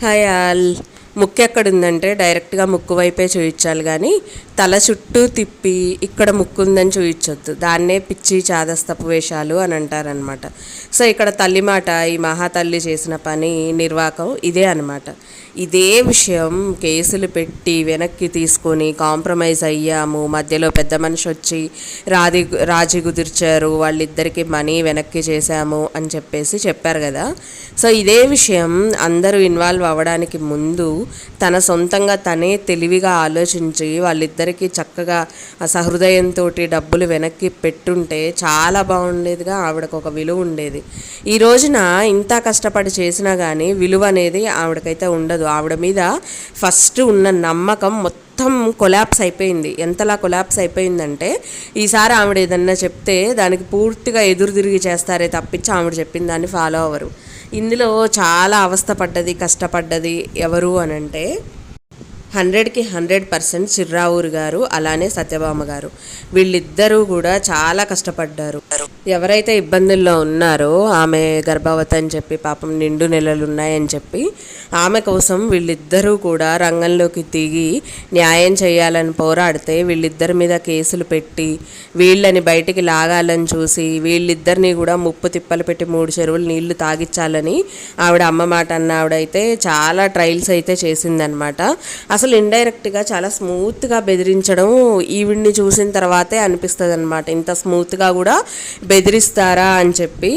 Hi all ముక్కు ఎక్కడుందంటే డైరెక్ట్గా ముక్కు వైపే చూపించాలి కానీ తల చుట్టూ తిప్పి ఇక్కడ ముక్కు ఉందని చూపించొద్దు దాన్నే పిచ్చి చాదస్తపు వేషాలు అని అంటారనమాట సో ఇక్కడ తల్లి మాట ఈ మహాతల్లి చేసిన పని నిర్వాకం ఇదే అనమాట ఇదే విషయం కేసులు పెట్టి వెనక్కి తీసుకొని కాంప్రమైజ్ అయ్యాము. మధ్యలో పెద్ద మనిషి వచ్చి రాది రాజీ కుదిర్చారు. వాళ్ళిద్దరికి మనీ వెనక్కి చేశాము అని చెప్పేసి చెప్పారు కదా. సో ఇదే విషయం అందరూ ఇన్వాల్వ్ అవ్వడానికి ముందు తన సొంతంగా తనే తెలివిగా ఆలోచించి అందరికీ చక్కగా సహృదయంతో డబ్బులు వెనక్కి పెట్టుంటే చాలా బాగుండేదిగా ఆవిడకు ఒక విలువ ఉండేది. ఈ రోజున ఇంత కష్టపడి చేసినా కానీ విలువ అనేది ఆవిడకైతే ఉండదు. ఆవిడ మీద ఫస్ట్ ఉన్న నమ్మకం మొత్తం కొలాప్స్ అయిపోయింది. ఎంతలా కొలాప్స్ అయిపోయిందంటే ఈసారి ఆవిడ ఏదన్నా చెప్తే దానికి పూర్తిగా ఎదురు తిరిగి చేస్తారే తప్పించి ఆవిడ చెప్పిన దాన్ని ఫాలో అవ్వరు. ఇందులో చాలా అవస్థ పడ్డది కష్టపడ్డది ఎవరు అని అంటే హండ్రెడ్కి హండ్రెడ్ పర్సెంట్ చిర్రావూరు గారు అలానే సత్యభామ గారు. వీళ్ళిద్దరూ కూడా చాలా కష్టపడ్డారు. ఎవరైతే ఇబ్బందుల్లో ఉన్నారో ఆమె గర్భవతి అని చెప్పి పాపం నిండు నెలలు ఉన్నాయని చెప్పి ఆమె కోసం వీళ్ళిద్దరూ కూడా రంగంలోకి దిగి న్యాయం చేయాలని పోరాడితే వీళ్ళిద్దరి మీద కేసులు పెట్టి వీళ్ళని బయటికి లాగాలని చూసి వీళ్ళిద్దరిని కూడా ముప్పు తిప్పలు పెట్టి మూడు చెరువులు నీళ్ళు తాగించాలని ఆవిడ అమ్మ మాట అన్న ఆవిడైతే చాలా ట్రయల్స్ అయితే చేసిందనమాట అసలు ఇండైరెక్ట్గా చాలా స్మూత్గా బెదిరించడం ఈవిడ్ని చూసిన తర్వాతే అనిపిస్తుంది అనమాట ఇంత స్మూత్గా కూడా బెదిరిస్తారా అని చెప్పి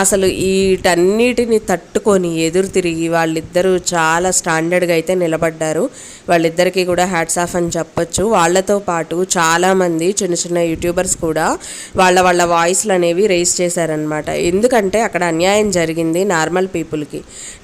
అసలు వీటన్నిటిని తట్టుకొని ఎదురు తిరిగి వాళ్ళిద్దరూ చాలా స్టాండర్డ్గా అయితే నిలబడ్డారు. వాళ్ళిద్దరికీ కూడా హ్యాట్స్ ఆఫ్ అని చెప్పొచ్చు. వాళ్ళతో పాటు చాలామంది చిన్న చిన్న యూట్యూబర్స్ కూడా వాళ్ళ వాళ్ళ వాయిస్లు అనేవి రేస్ చేశారనమాట ఎందుకంటే అక్కడ అన్యాయం జరిగింది నార్మల్ పీపుల్కి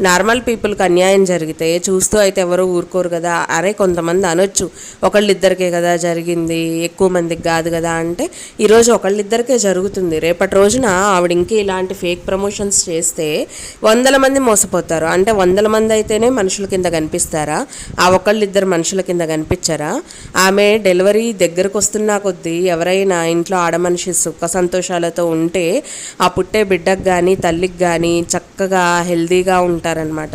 నార్మల్ పీపుల్కి అన్యాయం జరిగితే చూస్తూ అయితే ఎవరో ఊరుకోరు కదా. సరే కొంతమంది అనొచ్చు. ఒకళ్ళిద్దరికే కదా జరిగింది ఎక్కువ మందికి కాదు కదా అంటే ఈరోజు ఒకళ్ళిద్దరికే జరుగుతుంది. రేపటి రోజున ఆవిడ ఇంకే ఇలాంటి ఫేక్ ప్రమోషన్స్ చేస్తే వందల మంది మోసపోతారు. అంటే వందల మంది అయితేనే మనుషుల కింద కనిపిస్తారా? ఆ ఒకళ్ళిద్దరు మనుషుల కింద కనిపించారా? ఆమె డెలివరీ దగ్గరకు వస్తున్నా కొద్దీ ఎవరైనా ఇంట్లో ఆడమనిషి సుఖ సంతోషాలతో ఉంటే ఆ పుట్టే బిడ్డకు కానీ తల్లికి కానీ చక్కగా హెల్దీగా ఉంటారనమాట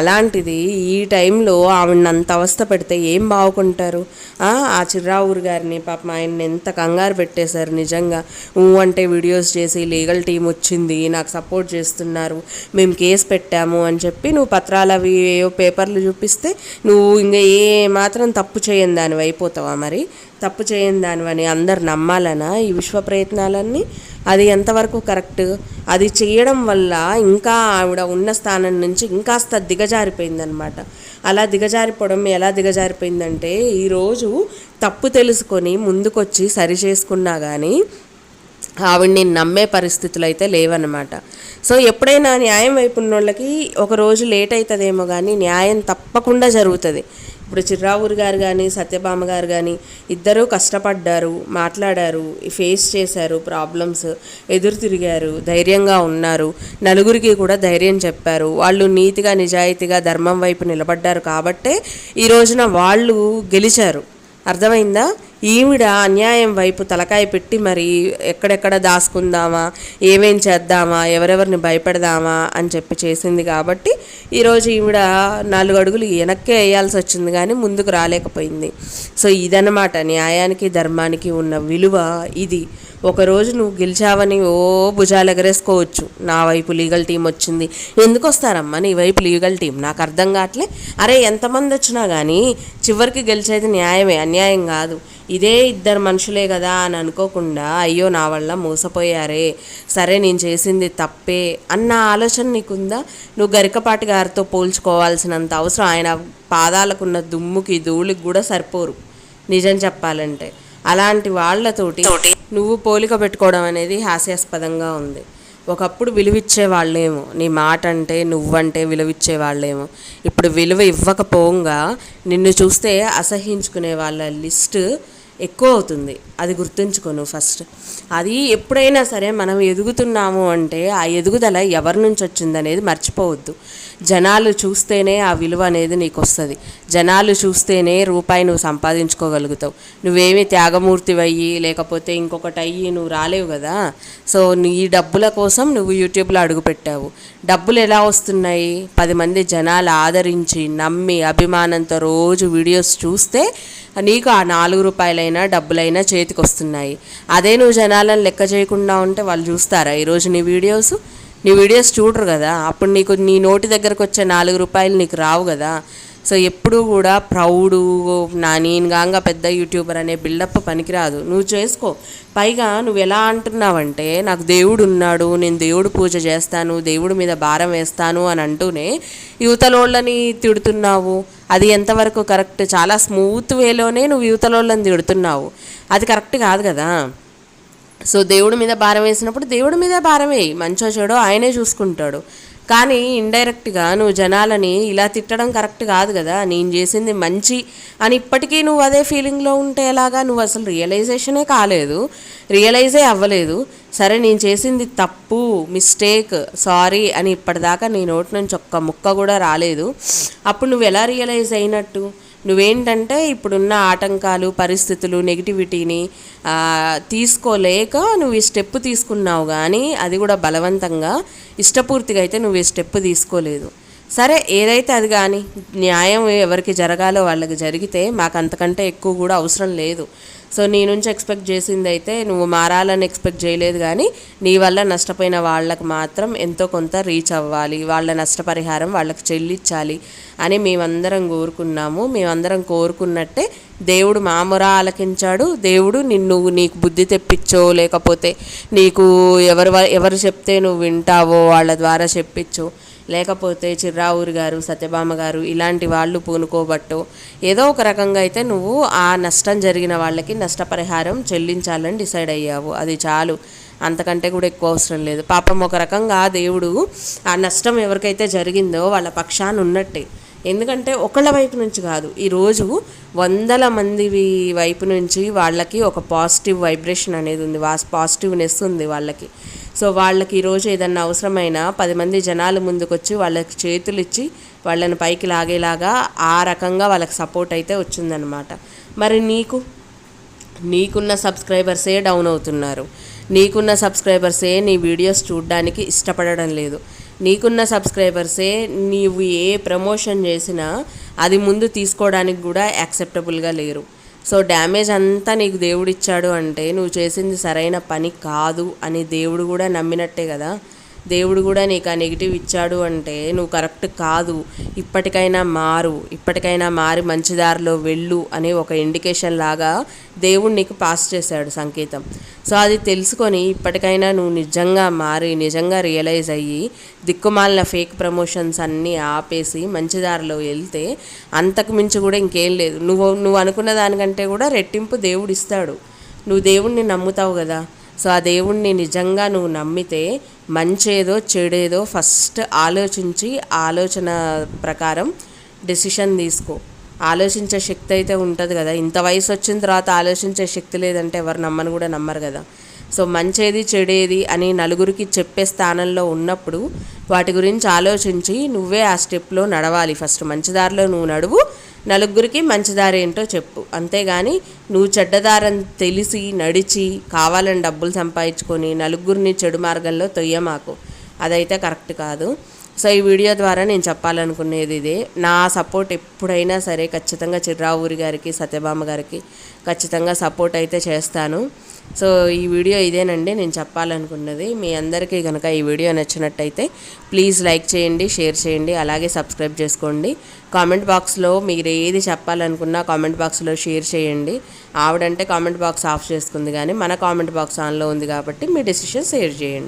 అలాంటిది ఈ టైంలో ఆవిడని అంత అవస్థ పెడితే ఏం బాగుకుంటారు ఆ ఆ చిర్రావూరు గారిని పాపం ఆయన్ని ఎంత కంగారు పెట్టేశారు నిజంగా. ఊ అంటే వీడియోస్ చేసి లీగల్ టీం వచ్చింది నాకు సపోర్ట్ చేస్తున్నారు మేము కేసు పెట్టాము అని చెప్పి నువ్వు పత్రాలు అవి ఏవో పేపర్లు చూపిస్తే నువ్వు ఇంకా ఏ మాత్రం తప్పు చేయని దానివి అయిపోతావా మరి? తప్పు చేయని దానివని అందరు నమ్మాలనా ఈ విశ్వ ప్రయత్నాలన్నీ? అది ఎంతవరకు కరెక్ట్? అది చేయడం వల్ల ఇంకా ఆవిడ ఉన్న స్థానం నుంచి ఇంకాస్త దిగజారిపోయిందనమాట అలా దిగజారిపోవడం ఎలా దిగజారిపోయిందంటే ఈరోజు తప్పు తెలుసుకొని ముందుకొచ్చి సరి చేసుకున్నా కానీ ఆవిడ్ని నమ్మే పరిస్థితులు అయితే లేవన్నమాట. సో ఎప్పుడైనా న్యాయం వైపు ఉన్నోళ్ళకి ఒక రోజు లేట్ అవుతుందేమో కానీ న్యాయం తప్పకుండా జరుగుతుంది. ఇప్పుడు చిర్రావూరు గారు కానీ సత్యభామ గారు కానీ ఇద్దరూ కష్టపడ్డారు మాట్లాడారు ఫేస్ చేశారు ప్రాబ్లమ్స్ ఎదురు తిరిగారు ధైర్యంగా ఉన్నారు. నలుగురికి కూడా ధైర్యం చెప్పారు. వాళ్ళు నీతిగా నిజాయితీగా ధర్మం వైపు నిలబడ్డారు కాబట్టే ఈ రోజున వాళ్ళు గెలిచారు. అర్థమైందా? ఈవిడ అన్యాయం వైపు తలకాయ పెట్టి మరి ఎక్కడెక్కడ దాసుకుందామా ఏమేం చేద్దామా? ఎవరెవరిని భయపెడదామా? అని చెప్పి చేసింది కాబట్టి ఈరోజు ఈవిడ నాలుగు అడుగులు వెనక్కే వేయాల్సి వచ్చింది కానీ ముందుకు రాలేకపోయింది. సో ఇదనమాట న్యాయానికి ధర్మానికి ఉన్న విలువ ఇది. ఒకరోజు నువ్వు గెలిచావని ఓ భుజాలు ఎగరేసుకోవచ్చు. నా వైపు లీగల్ టీం వచ్చింది. ఎందుకు వస్తారమ్మా నీ వైపు లీగల్ టీం నాకు అర్థం కావట్లే. అరే ఎంతమంది వచ్చినా కానీ చివరికి గెలిచేది న్యాయమే అన్యాయం కాదు. ఇదే ఇద్దరు మనుషులే కదా అని అనుకోకుండా అయ్యో నా వల్ల మోసపోయారే. సరే నేను చేసింది తప్పే అన్న ఆలోచన నీకుందా? నువ్వు గరికపాటి గారితో పోల్చుకోవాల్సినంత అవసరం. ఆయన పాదాలకున్న దుమ్ముకి ధూళికి కూడా సరిపోరు. నిజం చెప్పాలంటే అలాంటి వాళ్ళతోటి నువ్వు పోలిక పెట్టుకోవడం అనేది హాస్యాస్పదంగా ఉంది. ఒకప్పుడు విలువిచ్చే వాళ్ళేమో. నీ మాట అంటే నువ్వంటే విలువిచ్చే వాళ్ళేమో. ఇప్పుడు విలువ ఇవ్వకపోగా నిన్ను చూస్తే అసహించుకునే వాళ్ళ లిస్ట్ ఎక్కువ అవుతుంది అది గుర్తుంచుకోను ఫస్ట్. అది ఎప్పుడైనా సరే మనం ఎదుగుతున్నాము అంటే ఆ ఎదుగుదల ఎవరి నుంచి వచ్చింది అనేది మర్చిపోవద్దు. జనాలు చూస్తేనే ఆ విలువ అనేది నీకు వస్తుంది జనాలు చూస్తేనే రూపాయి నువ్వు సంపాదించుకోగలుగుతావు. నువ్వేమి త్యాగమూర్తివయ్యి లేకపోతే ఇంకొకటి అయ్యి నువ్వు రాలేవు కదా. సో నీ డబ్బుల కోసం నువ్వు యూట్యూబ్లో అడుగుపెట్టావు. డబ్బులు ఎలా వస్తున్నాయి? పది మంది జనాలు ఆదరించి నమ్మి అభిమానంతో రోజు వీడియోస్ చూస్తే నీకు ఆ నాలుగు రూపాయలైనా డబ్బులైనా చేతికి వస్తున్నాయి అదే నువ్వు జనాలను లెక్క చేయకుండా ఉంటే వాళ్ళు చూస్తారా? ఈరోజు నీ వీడియోస్ నీ వీడియోస్ చూడరు కదా? అప్పుడు నీకు నీ నోటి దగ్గరకు వచ్చే నాలుగు రూపాయలు నీకు రావు కదా? సో ఎప్పుడూ కూడా ప్రౌడు నా నేను గాంగా పెద్ద యూట్యూబర్ అనే బిల్డప్ పనికిరాదు. నువ్వు చేసుకో. పైగా నువ్వు ఎలా అంటున్నావంటే నాకు దేవుడు ఉన్నాడు నేను దేవుడు పూజ చేస్తాను దేవుడి మీద భారం వేస్తాను అని అంటూనే యువతలోళ్ళని తిడుతున్నావు. అది ఎంతవరకు కరెక్ట్? చాలా స్మూత్ వేలోనే నువ్వు యువతలోళ్ళని తిడుతున్నావు. అది కరెక్ట్ కాదు కదా. సో దేవుడి మీద భారం వేసినప్పుడు దేవుడి మీద భారం వేయి మంచో చెడో ఆయనే చూసుకుంటాడు. కానీ ఇండైరెక్ట్గా నువ్వు జనాలని ఇలా తిట్టడం కరెక్ట్ కాదు కదా. నేను చేసింది మంచి అని ఇప్పటికీ నువ్వు అదే ఫీలింగ్లో ఉంటే ఎలాగా? నువ్వు అసలు రియలైజేషనే కాలేదు. రియలైజే అవ్వలేదు. సరే నేను చేసింది తప్పు మిస్టేక్ సారీ అని ఇప్పటిదాకా నీ నోటి నుంచి ఒక్క ముక్క కూడా రాలేదు. అప్పుడు నువ్వు ఎలా రియలైజ్ అయినట్టు? నువ్వేంటంటే ఇప్పుడున్న ఆటంకాలు పరిస్థితులు నెగిటివిటీని తీసుకోలేక నువ్వు ఈ స్టెప్ తీసుకున్నావు కానీ అది కూడా బలవంతంగా ఇష్టపూర్తిగా అయితే నువ్వు ఈ స్టెప్ తీసుకోలేదు. సరే ఏదైతే అది కానీ న్యాయం ఎవరికి జరగాలో వాళ్ళకి జరిగితే మాకు అంతకంటే ఎక్కువ కూడా అవసరం లేదు. సో నీ నుంచి ఎక్స్పెక్ట్ చేసింది అయితే నువ్వు మారాలని ఎక్స్పెక్ట్ చేయలేదు కానీ నీ వల్ల నష్టపోయిన వాళ్ళకి మాత్రం ఎంతో కొంత రీచ్ అవ్వాలి. వాళ్ళ నష్టపరిహారం వాళ్ళకి చెల్లించాలి అని మేమందరం కోరుకున్నాము. మేమందరం కోరుకున్నట్టే దేవుడు మామూర ఆలకించాడు. దేవుడు నిన్ను నీకు బుద్ధి తెప్పించో లేకపోతే నీకు ఎవరు ఎవరు చెప్తే నువ్వు వింటావో వాళ్ళ ద్వారా చెప్పించో లేకపోతే చిర్రావూరి గారు సత్యభామ గారు ఇలాంటి వాళ్ళు పూనుకోబట్టో ఏదో ఒక రకంగా అయితే నువ్వు ఆ నష్టం జరిగిన వాళ్ళకి నష్టపరిహారం చెల్లించాలని డిసైడ్ అయ్యావు. అది చాలు. అంతకంటే కూడా ఎక్కువ అవసరం లేదు. పాపం ఒక రకంగా దేవుడు ఆ నష్టం ఎవరికైతే జరిగిందో వాళ్ళ పక్షాన్ని ఉన్నట్టే. ఎందుకంటే ఒకళ్ళ వైపు నుంచి కాదు. ఈరోజు వందల మంది వైపు నుంచి వాళ్ళకి ఒక పాజిటివ్ వైబ్రేషన్ అనేది ఉంది. వా పాజిటివ్నెస్ ఉంది వాళ్ళకి. సో వాళ్ళకి ఈరోజు ఏదన్నా అవసరమైనా పది మంది జనాలు ముందుకొచ్చి వాళ్ళకి చేతులు ఇచ్చి వాళ్ళని పైకి లాగేలాగా ఆ రకంగా వాళ్ళకి సపోర్ట్ అయితే వచ్చిందనమాట మరి నీకు నీకున్న సబ్స్క్రైబర్సే డౌన్ అవుతున్నారు. నీకున్న సబ్స్క్రైబర్సే నీ వీడియోస్ చూడడానికి ఇష్టపడడం లేదు. నీకున్న సబ్స్క్రైబర్సే నీవు ఏ ప్రమోషన్ చేసినా అది ముందు తీసుకోవడానికి కూడా యాక్సెప్టబుల్గా లేరు. సో డ్యామేజ్ అంతా నీకు దేవుడిచ్చాడు అంటే నువ్వు చేసింది సరైన పని కాదు అని దేవుడు కూడా నమ్మినట్టే కదా. దేవుడు కూడా నీకు ఆ నెగిటివ్ ఇచ్చాడు అంటే నువ్వు కరెక్ట్ కాదు. ఇప్పటికైనా మారు. ఇప్పటికైనా మారి మంచి దారిలో వెళ్ళు అనే ఒక ఇండికేషన్ లాగా దేవుడు నీకు పాస్ చేశాడు సంకేతం. సో అది తెలుసుకొని ఇప్పటికైనా నువ్వు నిజంగా మారి నిజంగా రియలైజ్ అయ్యి దిక్కుమాలిన ఫేక్ ప్రమోషన్స్ అన్నీ ఆపేసి మంచి దారిలో వెళ్తే అంతకు మించి కూడా ఇంకేం లేదు. నువ్వు నువ్వు అనుకున్న దానికంటే కూడా రెట్టింపు దేవుడు ఇస్తాడు. నువ్వు దేవుణ్ణి నమ్ముతావు కదా. సో ఆ దేవుణ్ణి నిజంగా నువ్వు నమ్మితే మంచేదో చెడేదో ఫస్ట్ ఆలోచించి ఆలోచన ప్రకారం డెసిషన్ తీసుకో. ఆలోచించే శక్తి అయితే ఉంటుంది కదా. ఇంత వయసు వచ్చిన తర్వాత ఆలోచించే శక్తి లేదంటే ఎవరు నమ్మని కూడా నమ్మరు కదా. సో మంచేది చెడేది అని నలుగురికి చెప్పే స్థానంలో ఉన్నప్పుడు వాటి గురించి ఆలోచించి నువ్వే ఆ స్టెప్లో నడవాలి. ఫస్ట్ మంచిదారిలో నువ్వు నడువు నలుగురికి మంచిదారి ఏంటో చెప్పు. అంతేగాని నువ్వు చెడ్డదారని తెలిసి నడిచి కావాలని డబ్బులు సంపాదించుకొని నలుగురిని చెడు మార్గంలో తొయ్యమాకు. అదైతే కరెక్ట్ కాదు. సో ఈ వీడియో ద్వారా నేను చెప్పాలనుకునేది ఇదే. నా సపోర్ట్ ఎప్పుడైనా సరే ఖచ్చితంగా చిర్రావూరి గారికి సత్యభామ గారికి ఖచ్చితంగా సపోర్ట్ అయితే చేస్తాను. సో ఈ వీడియో ఇదేనండి. నేను చెప్పాలనుకున్నది మీ అందరికీ కనుక ఈ వీడియో నచ్చినట్టయితే ప్లీజ్ లైక్ చేయండి షేర్ చేయండి అలాగే సబ్స్క్రైబ్ చేసుకోండి. కామెంట్ బాక్స్లో మీరు ఏది చెప్పాలనుకున్నా కామెంట్ బాక్స్లో షేర్ చేయండి. ఆవిడంటే కామెంట్ బాక్స్ ఆఫ్ చేసుకుంది కానీ మన కామెంట్ బాక్స్ ఆన్లో ఉంది కాబట్టి మీ డెసిషన్ షేర్ చేయండి.